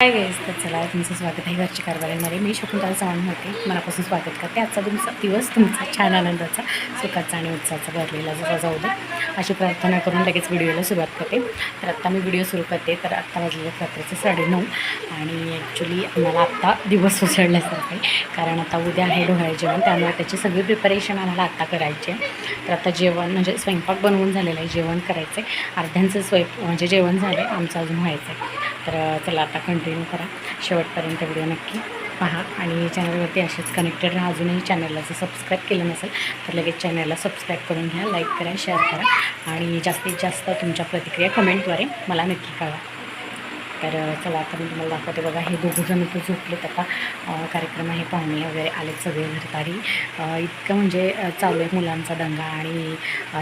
काय वेळेस तर चला तुमचं स्वागत आहे घरच्या कारभारामध्ये. मी शकुंतला चव्हाण होते मनापासून स्वागत करते. आजचा तुमचा दिवस तुमचा छान आनंदाचा सुखाचा आणि उत्साहाचा भरलेला जसा जाऊ दे. अशी प्रार्थना करून लगेच व्हिडिओला सुरुवात करते. तर आत्ता मी व्हिडिओ सुरू करते. तर आत्ता वाजलेले रात्रीचे साडेनऊ आणि ॲक्च्युली आम्हाला आत्ता दिवस उसळल्यासारखं आहे. कारण आता उद्या आहे डोहाळे जेवण. त्यामुळे त्याची सगळी प्रिपरेशन आम्हाला आत्ता करायची आहे. तर आता जेवण म्हणजे स्वयंपाक बनवून झालेलं आहे. जेवण करायचं आहे अर्ध्यांचं स्वयं म्हणजे जेवण झालं आहे आमचं अजून व्हायचं आहे तर चला आता कंटिन्यू करा. शेवटपर्यंत व्हिडिओ नक्की पहा आणि चॅनलवरती असेच कनेक्टेड राहा. अजूनही चॅनलला जर सबस्क्राईब केलं नसेल तर लगेच चॅनलला सबस्क्राईब करून घ्या लाईक करा शेअर करा आणि जास्तीत जास्त तुमच्या प्रतिक्रिया कमेंटद्वारे मला नक्की कळवा. तर चला आता मी तुम्हाला दाखवते बघा हे दोघं जण इथं झोपलेत आता. कार्यक्रम आहे पाहुणे वगैरे आलेत सगळे घरतारी इतकं म्हणजे चालू आहे मुलांचा दंगा आणि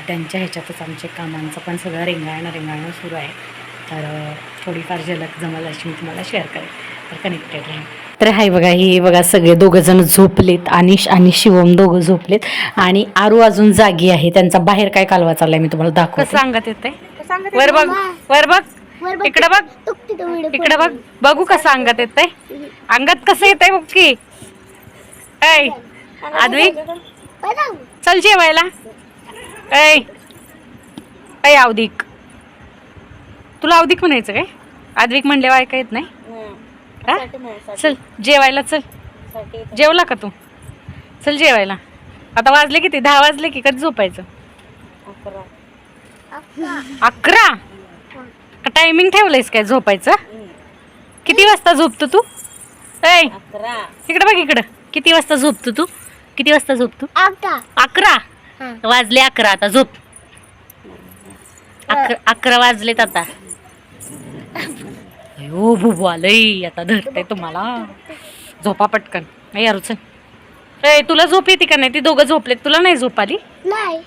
त्यांच्या ह्याच्यातच आमचे कामांचं पण सगळं रेंगाळणं रेंगाळणं सुरू आहे. तर थोडीफार झलक जमल अशी मी तुम्हाला शेअर करेन. तर कनेक्टेड राहा. तर हाय बघा ही बघा सगळे दोघं जण झोपलेत. अनिश आणि शिवम दोघं झोपलेत. आणि आरू अजून जागी आहे. त्यांचा बाहेर काय कालवा चाललाय मी तुम्हाला दाखवते. कसं सांगत येते वर बघ वर बघ. इकडे बघ. इकडे बघ. बघू कसं अंगात येतंय अंगात कसं येतंय बघ की ऐ आदवी? चल जेवायला. ऐ ऐ अवधिक तुला अवधिक म्हणायचं काय? आद्विक म्हणल्यावर ऐका येत नाही. हा? चल जेवायला चल. जेवला का तू? चल जेवायला. आता वाजले किती? दहा वाजले की कधी झोपायचं? अकरा. टायमिंग ठेवलंयस काय झोपायचं? किती वाजता झोपतो तू? ऐ इकडं बघ इकडं. किती वाजता झोपतो तू? किती वाजता झोपतो? अकरा. वाजले अकरा आता झोप. अकरा अकरा वाजलेत आता. अयो बुबू लई आता धरते तुम्हाला. झोपा पटकन. नाही यार चल ए तुला झोप येते का नाही? ती दोघं झोपलेत. तुला नाही झोप आली? नाही.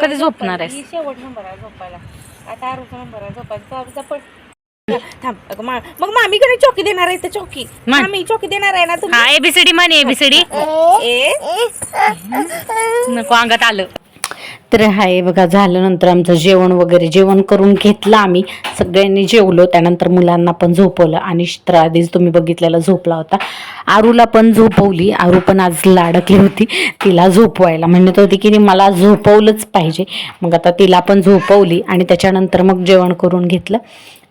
कधी झोपणार आहेस? शेवट नंबर आहे झोपायला. आता आरूचा नंबर आहे झोपायचा. थांब. अगं मा मग मामीकडे चौकी देणार आहे तर चौकी. मामी चौकी देणार आहे ना तुम्ही? हा एबीसीडी म्हणे एबीसीडी ए. नको अंगात आलं. तर हाय बघा झाल्यानंतर आमचं जेवण वगैरे जेवण करून घेतलं आम्ही. सगळ्यांनी जेवलो. त्यानंतर मुलांना पण झोपवलं. आणि तर आधीच तुम्ही बघितलेला झोपला होता. आरूला पण झोपवली. आरू पण आज लाडकली होती. तिला झोपवायला म्हणत होती की मला झोपवलंच पाहिजे. मग आता तिला पण झोपवली आणि त्याच्यानंतर मग जेवण करून घेतलं.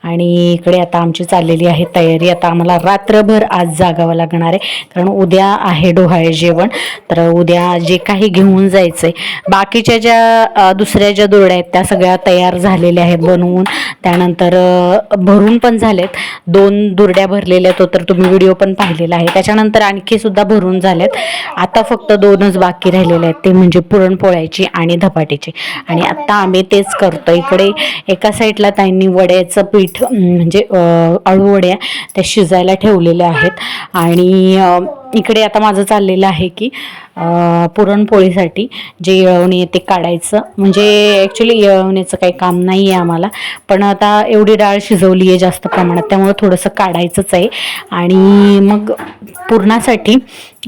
आणि इकडे आता आमची चाललेली आहे तयारी. आता आम्हाला रात्रभर आज जागावं लागणार आहे. कारण उद्या आहे डोहाळे जेवण. तर उद्या जे काही घेऊन जायचं आहे बाकीच्या ज्या दुसऱ्या ज्या दुरड्या आहेत त्या सगळ्या तयार झालेल्या आहेत बनवून. त्यानंतर भरून पण झालेत. दोन दुरड्या भरलेल्या तो तर तुम्ही व्हिडिओ पण पाहिलेला आहे. त्याच्यानंतर आणखी सुद्धा भरून झाल्यात आता फक्त दोनच बाकी राहिलेले आहेत. ते म्हणजे पुरणपोळ्याची आणि धपाटीची. आणि आत्ता आम्ही तेच करतो इकडे एका साईडला त्यांनी वड्याचं पीठ अं, म्हणजे अळूवड्या त्या शिजायला ठेवलेल्या आहेत. आणि इकडे आता माझं चाललेलं आहे की पुरणपोळीसाठी जे येळवणी आहे ते काढायचं. म्हणजे ॲक्च्युली येळवण्याचं काही काम नाही आहे आम्हाला. पण आता एवढी डाळ शिजवली आहे जास्त प्रमाणात त्यामुळं थोडंसं काढायचंच आहे. आणि मग पुरणासाठी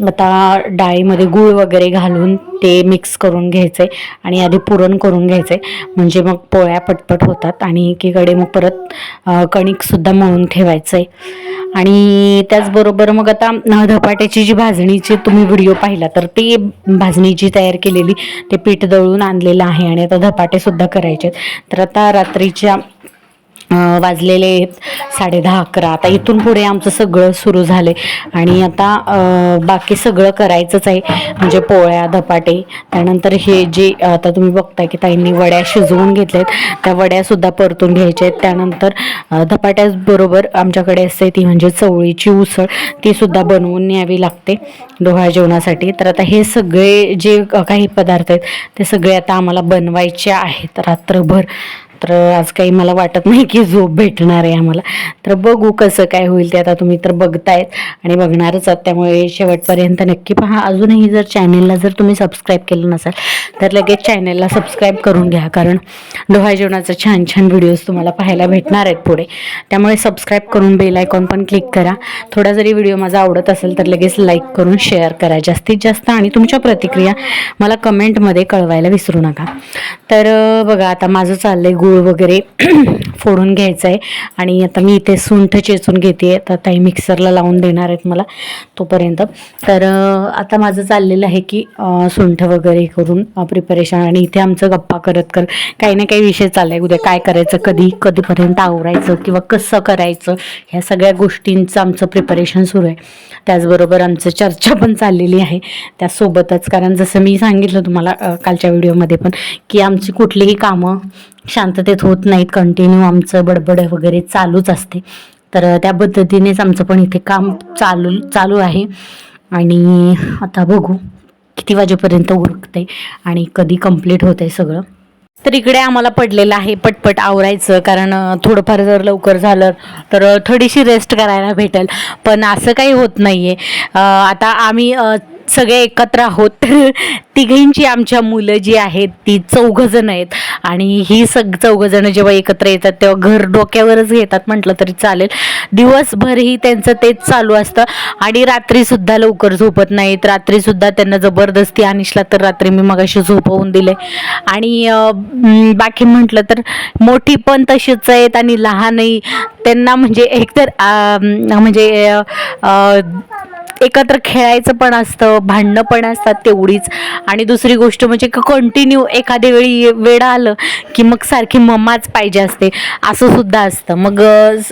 आता डाळीमध्ये गूळ वगैरे घालून ते मिक्स करून घ्यायचं आहे आणि आधी पुरण करून घ्यायचं आहे म्हणजे मग पोळ्या पटपट होतात आणि एकीकडे मग परत कणिकसुद्धा मळून ठेवायचं आहे आणि त्याचबरोबर मग आता धपाट्याची जी भाजणीची तुम्ही व्हिडिओ पाहिला तर ती भाजणी जी तयार केलेली ते पीठ दळून आणलेलं आहे आणि आता धपाटेसुद्धा करायचे आहेत तर आता रात्रीच्या वाजलेले आहेत साडे दहा अकरा. आता इथून पुढे आमचं सगळं सुरू झालं आणि आता बाकी सगळं करायचंच आहे. म्हणजे पोळ्या धपाटे. त्यानंतर हे जे आता तुम्ही बघताय की ताईंनी वड्या शिजवून घेतल्यात. त्या वड्यासुद्धा परतून घ्यायच्या आहेत. त्यानंतर धपाट्याबरोबर धपाट्याचबरोबर आमच्याकडे असते ती म्हणजे चवळीची उसळ. तीसुद्धा बनवून न्यावी लागते डोहाळ जेवणासाठी. तर आता हे सगळे जे काही पदार्थ आहेत ते सगळे आता आम्हाला बनवायचे आहेत रात्रभर. तर आज काही मला वाटत नाही की झोप भेटणार आहे आम्हाला. तर बघू कसं काय होईल ते आता तुम्ही तर बघतायत आणि बघणारच आहात त्यामुळे शेवटपर्यंत नक्की पहा. अजूनही जर चॅनेलला जर तुम्ही सबस्क्राईब केलं नसाल तर लगेच चॅनेलला सबस्क्राईब करून घ्या. कारण डोहा जेवणाचं छान छान व्हिडिओज तुम्हाला पाहायला भेटणार आहेत पुढे. त्यामुळे सबस्क्राईब करून बेल आयकॉन पण क्लिक करा. थोडा जरी व्हिडिओ माझा आवडत असेल तर लगेच लाईक करून शेअर करा. जास्तीत जास्त आणि तुमच्या प्रतिक्रिया मला कमेंटमध्ये कळवायला विसरू नका. तर बघा आता माझं चाललं आहे गूळ वगैरे फोडून घ्यायचं आहे. आणि आता मी इथे सुंठ चेचून घेते तर ताई मिक्सरला लावून देणार आहेत मला तोपर्यंत. तर आता माझं चाललेलं आहे की सुंठ वगैरे करून प्रिपरेशन आणि इथे आमचं गप्पा करत करत काही ना काही विषय चाललाय. उद्या काय करायचं कधी कधीपर्यंत आवरायचं किंवा कसं करायचं ह्या सगळ्या गोष्टींचं आमचं प्रिपरेशन सुरू आहे. त्याचबरोबर आमचं चर्चा पण चाललेली आहे त्यासोबतच. कारण जसं मी सांगितलं तुम्हाला कालच्या व्हिडिओमध्ये पण की आमची कुठलीही कामं शांततेत होत नाहीत कंटिन्यू आमचं बडबड वगैरे चालूच असते. तर त्या पद्धतीनेच आमचं पण इथे काम चालू चालू आहे. आणि आता बघू किती वाजेपर्यंत उरकते आणि कधी कंप्लीट होत आहे सगळं. तर इकडे आम्हाला पडलेलं आहे पटपट आवरायचं कारण थोडंफार जर लवकर झालं तर थोडीशी रेस्ट करायला भेटेल. पण असं काही होत नाही आहे आता आम्ही सगळे एकत्र आहोत तर तिघींची आमच्या मुलं जी आहेत ती चौघजणं आहेत. आणि ही सग चौघजणं जेव्हा एकत्र येतात तेव्हा घर डोक्यावरच घेतात. म्हटलं तरी चालेल. दिवसभरही त्यांचं तेच चालू असतं. आणि रात्रीसुद्धा लवकर झोपत नाहीत. रात्रीसुद्धा त्यांना जबरदस्ती अनिशला तर रात्री मी मगाशी झोपवून दिले. आणि बाकी म्हटलं तर मोठी पण तशीच आहेत आणि लहानही. त्यांना म्हणजे एकतर म्हणजे एकत्र खेळायचं पण असतं भांडणं पण असतात तेवढीच. आणि दुसरी गोष्ट म्हणजे कंटिन्यू एखाद्या वेळी वेळ आलं की मग सारखी मम्माच पाहिजे असते. असं सुद्धा असतं. मग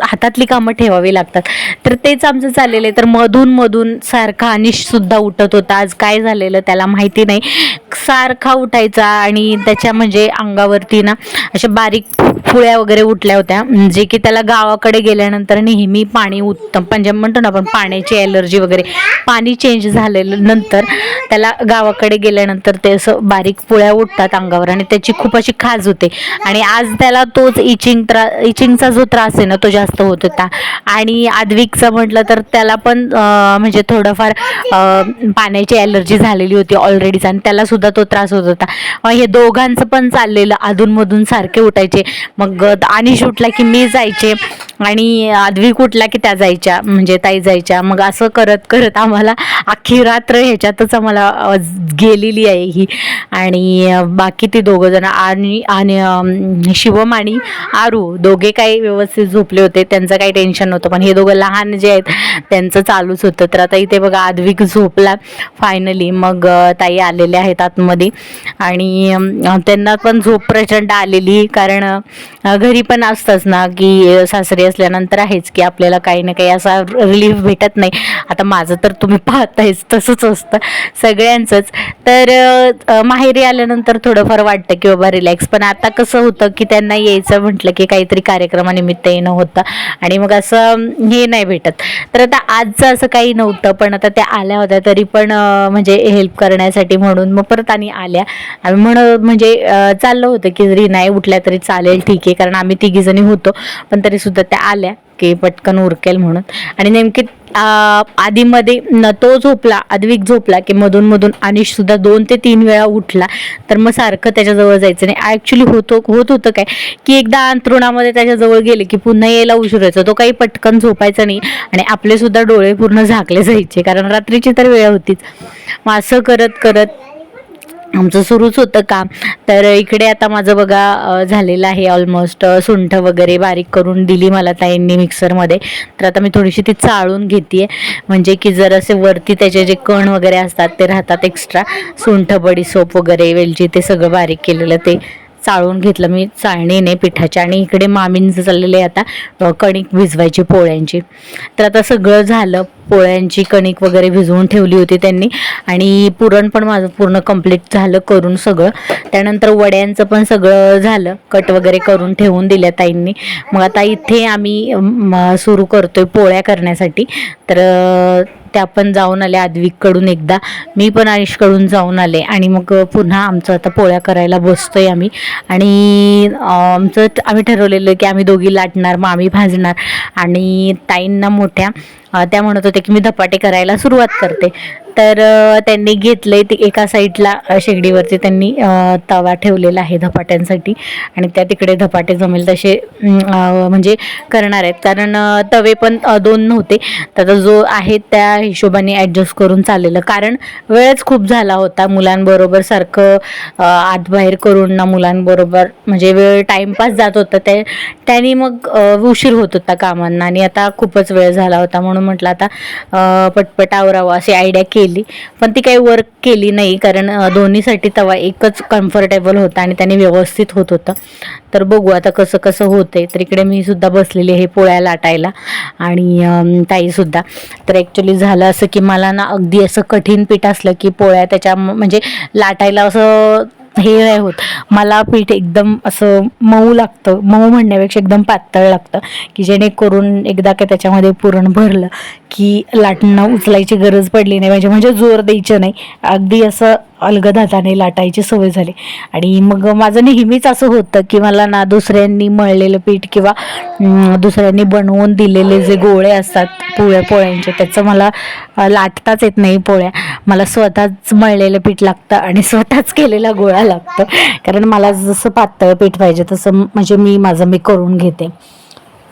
हातातली कामं ठेवावी लागतात. तर तेच आमचं चाललेलं आहे. तर मधून मधून सारखा अनिशसुद्धा उठत होता. आज काय झालेलं त्याला माहिती नाही. सारखा उठायचा आणि त्याच्या म्हणजे अंगावरती ना अशा बारीक फुळ्या वगैरे उठल्या होत्या. जे की त्याला गावाकडे गेल्यानंतर नेहमी पाणी उत्तम म्हणजे म्हणतो ना आपण पाण्याची ॲलर्जी वगैरे. पाणी चेंज झालेलं नंतर त्याला गावाकडे गेल्यानंतर ते असं बारीक पुळ्या उठतात अंगावर आणि त्याची खूप अशी खाज होते. आणि आज त्याला तोच इचिंग त्रा इचिंगचा जो त्रास आहे ना तो जास्त होत होता. आणि आद्विकचा म्हटलं तर त्याला पण म्हणजे थोडंफार पाण्याची ॲलर्जी झालेली होती ऑलरेडीच आणि त्यालासुद्धा तो त्रास होत होता. मग हे दोघांचं पण चाललेलं अधूनमधून सारखे उठायचे. मग आणि शूटला की मी जायचे. आणि आदवी कुठला की त्या जायच्या म्हणजे ताई जायच्या. मग असं करत करत आम्हाला अख्खी रात्र ह्याच्यातच आम्हाला गेलेली आहे ही. आणि बाकी ती दोघं जण आणि आणि शिवम आणि आरू दोघे काही व्यवस्थित झोपले होते. त्यांचं काही टेन्शन नव्हतं. पण हे दोघं लहान जे आहेत त्यांचं चालूच होतं. तर आता इथे बघा आद्विक झोपला फायनली मग ताई आलेल्या आहेत आतमध्ये. आणि त्यांना पण झोप प्रचंड आलेली. कारण घरी पण असतंच ना की सासरे असल्यानंतर आहेच की आपल्याला काही ना काही असा रिलीफ भेटत नाही. आता माझं तर तुम्ही पाहतायच तसंच असतं सगळ्यांचंच. तर माहेरी आल्यानंतर थोडंफार वाटतं की बाबा रिलॅक्स पण आता कसं होतं की त्यांना यायचं म्हटलं की काहीतरी कार्यक्रमानिमित्त येणं होतं आणि मग असं हे नाही भेटत. तर आता आजचं असं काही नव्हतं पण आता त्या आल्या होत्या तरी पण म्हणजे हेल्प करण्यासाठी म्हणून मग परत आणि आल्या. आम्ही म्हण म्हणजे चाललं होतं की जरी नाही उठल्या तरी चालेल ठीक आहे कारण आम्ही तिघीजणी होतो. पण तरी सुद्धा त्या आल्या की पटकन उरकेल म्हणून. आणि नेमकी आधीमध्ये न तो झोपला आद्विक झोपला की मधून मधून अनिश सुद्धा दोन ते तीन वेळा उठला तर मग सारखं त्याच्याजवळ जायचं. नाही ॲक्च्युली होतो होत होतं काय की एकदा अंतरुणामध्ये त्याच्याजवळ गेले की पुन्हा यायला उशीर व्हायचा तो काही पटकन झोपायचा नाही आणि आपले सुद्धा डोळे पूर्ण झाकले जायचे कारण रात्रीची तर वेळ होतीच. मग असं करत करत आमचं सुरूच होतं काम. तर इकडे आता माझं बघा झालेलं आहे ऑलमोस्ट सुंठ वगैरे बारीक करून दिली मला ताईंनी मिक्सरमध्ये तर आता मी थोडीशी ती चाळून घेते म्हणजे की जर असे वरती त्याचे जे कण वगैरे असतात ते राहतात एक्स्ट्रा सुंठ बडी सोप वगैरे वेलची ते सगळं बारीक केलेलं ते. चाळून घेतलं मी चाळणीने पिठाच्या आणि इकडे मामींचं चाललेलं आहे आता कणिक भिजवायची पोळ्यांची. तर आता सगळं झालं. पोळ्यांची कणिक वगैरे भिजवून ठेवली होती त्यांनी. आणि पुरण पण माझं पूर्ण कंप्लीट झालं करून सगळं. त्यानंतर वड्यांचं पण सगळं झालं. कट वगैरे करून ठेवून दिल्या ताईंनी. मग आता इथे आम्ही सुरू करतोय पोळ्या करण्यासाठी. तर त्या पण जाऊन आल्या आद्विककडून एकदा. मी पण आयुषकडून जाऊन आले आणि मग पुन्हा आमचं आता पोळ्या करायला बसतोय आम्ही. आणि आमचं आम्ही ठरवलेलं की आम्ही दोघी लाटणार मामी भाजणार. आणि ताईंना मोठ्या त्या म्हणत होत्या की मी धपाटे करायला सुरुवात करते. तर त्यांनी घेतलंय ते एका साईडला शेगडीवरती त्यांनी तवा ठेवलेला आहे धपाट्यांसाठी. आणि त्या तिकडे धपाटे जमेल तसे म्हणजे करणार आहेत. कारण तवे पण दोन नव्हते. तर जो आहे त्या हिशोबाने ॲडजस्ट करून चाललेलं. कारण वेळच खूप झाला होता. मुलांबरोबर सारखं आतबाहेर करून ना मुलांबरोबर म्हणजे वेळ टाईमपास जात होता. ते त्याने मग उशीर होत होता कामांना. आणि आता खूपच वेळ झाला होता. म्हणून म्हटलं आता पटपट आवरावं अशी आयडिया केली. पण ती काही वर्क केली नाही कारण दोन्हीसाठी तवा एकच कम्फर्टेबल होता आणि त्याने व्यवस्थित होत होतं. तर बघू आता कसं कसं होतंय. तर इकडे मी सुद्धा बसलेली आहे पोळ्या लाटायला आणि ताईसुद्धा तर ॲक्च्युली झालं असं की मला ना अगदी असं कठीण पीठ असलं की पोळ्या त्याच्या म्हणजे लाटायला असं हे नाही होत. मला पीठ एकदम असं मऊ लागतं. मऊ म्हणण्यापेक्षा एकदम पातळ लागतं की जेणेकरून एकदा का त्याच्यामध्ये पुरण भरलं की लाटणं उचलायची गरज पडली नाही म्हणजे म्हणजे जोर द्यायचं नाही. अगदी असं अलगद लाटायची सवय झाली. आणि मग माझं नेहमीच असं होतं की मला ना दुसऱ्यांनी मळलेलं पीठ किंवा दुसऱ्यांनी बनवून दिलेले जे गोळे असतात पोळ्या पोळ्यांचे त्याचं मला लाटताच येत नाही पोळ्या. मला स्वतःच मळलेलं पीठ लागतं आणि स्वतःच केलेला गोळा लागतो. कारण मला जसं पातळ पीठ पाहिजे तसं म्हणजे मी माझं मी करून घेते.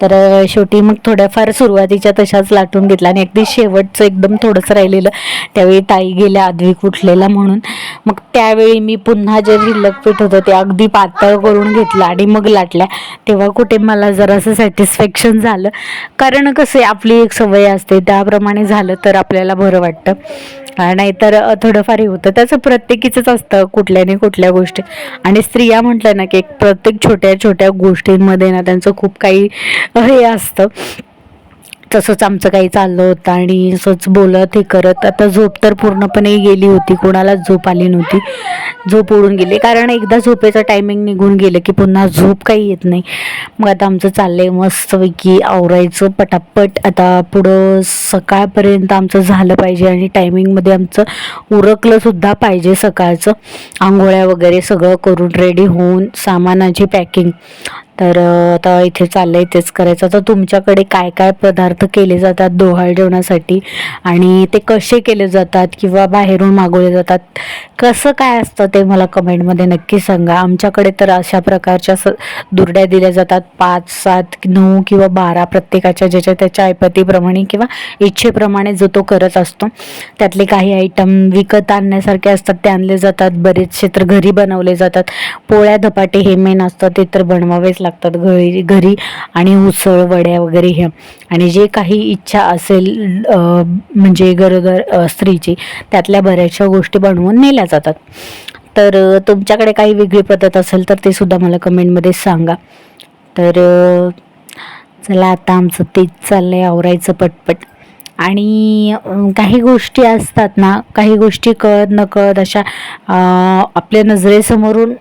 तर शेवटी मग थोड्याफार सुरुवातीच्या तशाच लाटून घेतला आणि अगदी शेवटचं एकदम थोडंसं राहिलेलं. त्यावेळी ताई गेल्या आधवी कुठलेला म्हणून. मग त्यावेळी मी पुन्हा जे शिल्लक पीठ होतं ते अगदी पातळ करून घेतलं आणि मग लाटल्या. तेव्हा कुठे मला जरासं सॅटिस्फॅक्शन झालं. कारण कसं आहे आपली एक सवय असते त्याप्रमाणे झालं तर आपल्याला बरं वाटतं. नाहीतर थोडंफार हे होतं. त्याचं प्रत्येकीचंच असतं कुठल्या ना कुठल्या गोष्टी. आणि स्त्रिया म्हटलं ना की प्रत्येक छोट्या छोट्या गोष्टींमध्ये ना त्यांचं खूप काही हे असतं. तसंच आमचं काही चाललं होतं आणि असंच बोलत हे करत. आता झोप तर पूर्णपणे गेली होती. कोणालाच झोप आली नव्हती. झोप उडून गेली. कारण एकदा झोपेचं टायमिंग निघून गेलं की पुन्हा झोप काही येत नाही. मग आता आमचं चाललंय मस्तपैकी आवरायचं पटापट. आता पुढं सकाळपर्यंत आमचं झालं पाहिजे आणि टायमिंगमध्ये आमचं उरकलंसुद्धा पाहिजे सकाळचं. आंघोळ्या वगैरे सगळं करून रेडी होऊन सामानाची पॅकिंग तर आता इथे चाललंय तेच करायचं. तर तुमच्याकडे काय काय पदार्थ केले जातात डोहाळ जेवणासाठी? आणि ते कसे केले जातात किंवा बाहेरून मागवले जातात? कसं काय असतं ते मला कमेंटमध्ये नक्की सांगा. आमच्याकडे तर अशा प्रकारच्या स दुरड्या दिल्या जातात. पाच सात नऊ किंवा बारा प्रत्येकाच्या ज्याच्या त्याच्या ऐपतीप्रमाणे किंवा इच्छेप्रमाणे जो तो करत असतो. त्यातले काही आयटम विकत आणण्यासारखे असतात. ते आणले जातात. बरेचसे तर घरी बनवले जातात. पोळ्या धपाटे हे मेन असतं ते तर बनवावेच लागतात. घरी घरी आणि उसळ वड्या वगैरे हे. आणि जे काही इच्छा असेल म्हणजे गरोदर स्त्रीची त्यातल्या बऱ्याचशा गोष्टी बनवून नेल्या जातात. तर तुमच्याकडे काही वेगळी पद्धत असेल तर ते सुद्धा मला कमेंटमध्ये सांगा. तर चला आता आमचं तेच चाललंय आवरायचं पटपट. आणि काही गोष्टी असतात ना काही गोष्टी कळत नकळत अशा आपल्या नजरेसमोरून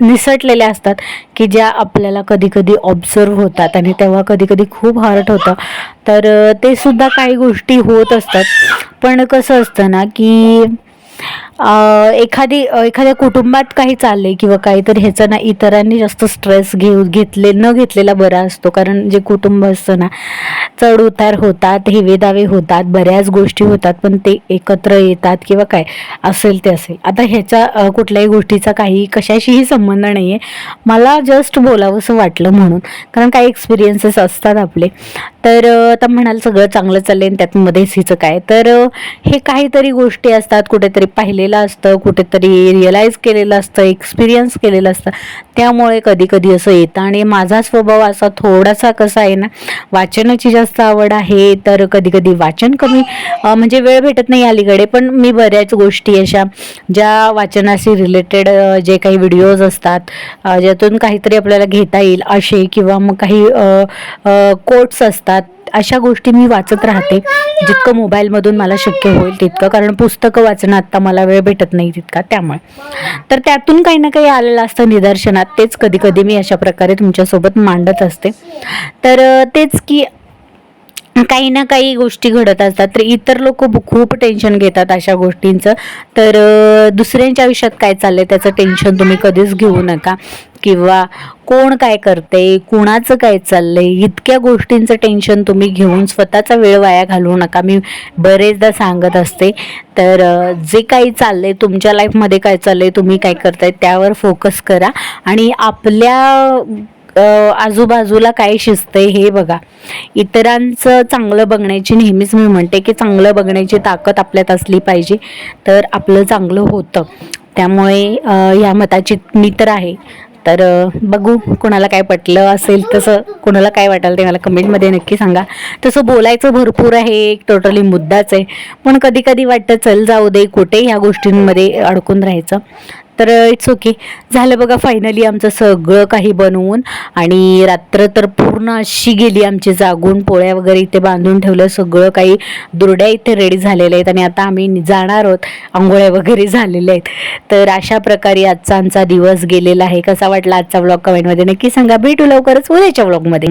निसटलेल्या असतात की ज्या आपल्याला कधी कधी ऑब्झर्व होतात आणि तेव्हा कधी कधी खूप हर्ट होतं. तर ते सुद्धा काही गोष्टी होत असतात. पण कसं असतं ना की एखादी एखाद्या कुटुंबात काही चालले किंवा काही तर ह्याचा ना इतरांनी जास्त स्ट्रेस घेऊ घेतले न घेतलेला बरा असतो. कारण जे कुटुंब असतं ना चढ उतार होतात हेवेदावे होतात बऱ्याच गोष्टी होतात पण ते एकत्र येतात किंवा काय असेल ते असेल. आता ह्याच्या कुठल्याही गोष्टीचा काही कशाशीही संबंध नाही आहे मला जस्ट बोलावंसं वाटलं म्हणून. कारण काही एक्सपिरियन्सेस असतात आपले. तर आता म्हणाल सगळं चांगलं चाललं आणि त्यात मध्येच हिचं काय. तर हे काहीतरी गोष्टी असतात कुठेतरी पाहिले केलेलं असतं कुठेतरी रिअलाईज केलेलं असतं एक्सपिरियन्स केलेलं असतं. त्यामुळे कधी कधी असं येतं. आणि माझा स्वभाव असा थोडासा कसा आहे ना वाचनाची जास्त आवड आहे तर कधी कधी वाचन कमी म्हणजे वेळ भेटत नाही अलीकडे. पण मी बऱ्याच गोष्टी अशा ज्या वाचनाशी रिलेटेड जे काही व्हिडिओज असतात ज्यातून काहीतरी आपल्याला घेता येईल असे किंवा मग काही कोट्स असतात अशा गोष्टी मी वाचत राहते जितकं मोबाईलमधून मला शक्य होईल तितकं कारण पुस्तकं वाचणं आत्ता मला वेळ भेटत नाही तितका त्यामुळे. तर त्यातून काही ना काही आलेलं असतं निदर्शनात तेच कधी कधी मी अशा प्रकारे तुमच्यासोबत मांडत असते. तर तेच की काही ना काही गोष्टी घडत असतात. तर इतर लोक खूप टेन्शन घेतात अशा गोष्टींचं. तर दुसऱ्यांच्या आयुष्यात काय चाललंय त्याचं टेन्शन तुम्ही कधीच घेऊ नका. किंवा कोण काय करते कुणाचं काय चाललंय इतक्या गोष्टींचं टेन्शन तुम्ही घेऊन स्वतःचा वेळ वाया घालवू नका. मी बरेचदा सांगत असते. तर जे काही चाललंय तुमच्या लाईफमध्ये काय चाललंय तुम्ही काय करताय त्यावर फोकस करा. आणि आपल्या आजूबाजूला काय शिजतंय हे बघा. इतरांचं चांगलं बघण्याची नेहमीच मी म्हणते की चांगलं बघण्याची ताकद आपल्यात असली पाहिजे तर आपलं चांगलं होतं. त्यामुळे या मताची मी तर आहे. तर बघू कोणाला काय पटलं असेल तसं कोणाला काय वाटेल ते मला कमेंटमध्ये नक्की सांगा. तसं बोलायचं भरपूर आहे एक टोटली मुद्दाच आहे. पण कधी कधी वाटतं चल जाऊ दे कुठे ह्या गोष्टींमध्ये अडकून राहायचं? तर इट्स ओके झालं बघा फायनली आमचं सगळं काही बनवून. आणि रात्र तर पूर्ण अशी गेली आमची जागून पोळ्या वगैरे इथे बांधून ठेवलं सगळं काही दुरड्या इथे रेडी झालेल्या आहेत. आणि आता आम्ही जाणार आहोत आंघोळ्या वगैरे झालेल्या आहेत. तर अशा प्रकारे आजचा आमचा दिवस गेलेला आहे. कसा वाटला आजचा व्लॉग कमेंटमध्ये नक्की सांगा. भेटू लवकरच उद्याच्या व्लॉगमध्ये